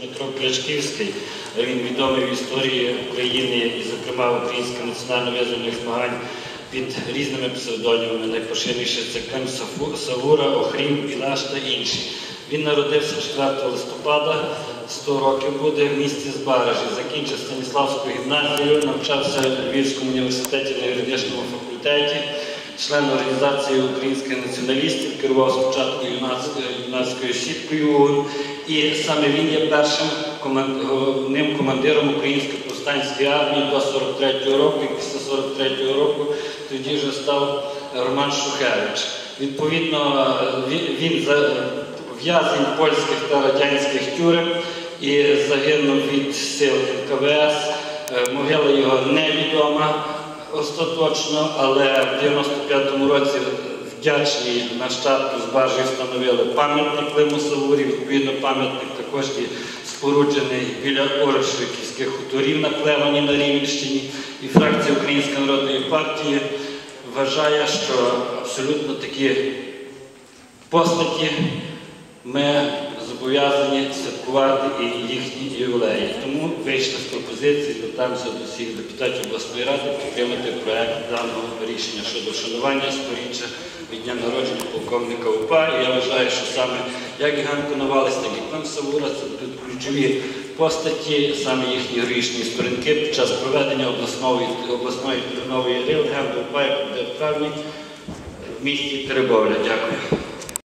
Дмитро Клячківський, він відомий в історії України і, зокрема, українських національно-визвольних змагань під різними псевдонімами. Найпоширеніший це Сафу- Савура, Охрім, Ілаш та інші. Він народився 4 листопада, 100 років буде в місті Збаражі. Закінчив Станіславську гімназію, навчався в Львівському університеті на юридичному факультеті, член організації українських націоналістів, керував спочатку юнацькою, сіткою. І саме він є першим головним командиром української повстанської армії до 43-го року, і після 43-го року тоді вже став Роман Шухевич. Відповідно, він, в'язень польських та радянських тюрем і загинув від сил КВС. Е, Могила його невідома остаточно, але в 95-му році вдячні нащадки з Баржі встановили пам'ятник Климу Савурі. Відповідно, пам'ятник також є споруджений біля Оршиківських хуторів на Клевані на Рівненщині. І фракція Української народної партії вважає, що абсолютно такі постаті ми зобов'язані святкувати і їхні ювілеї. Тому вийшли з пропозиції, звертаємося до всіх депутатів обласної ради підтримати проект даного рішення щодо вшанування сторіччя від дня народження полковника УПА. І я вважаю, що саме як Іган Коновалець, так і Клим Савура це будуть ключові постаті, саме їхні героїчні сторінки під час проведення обласної, обласної тернової УПА, яка буде в місті Теребовля. Дякую.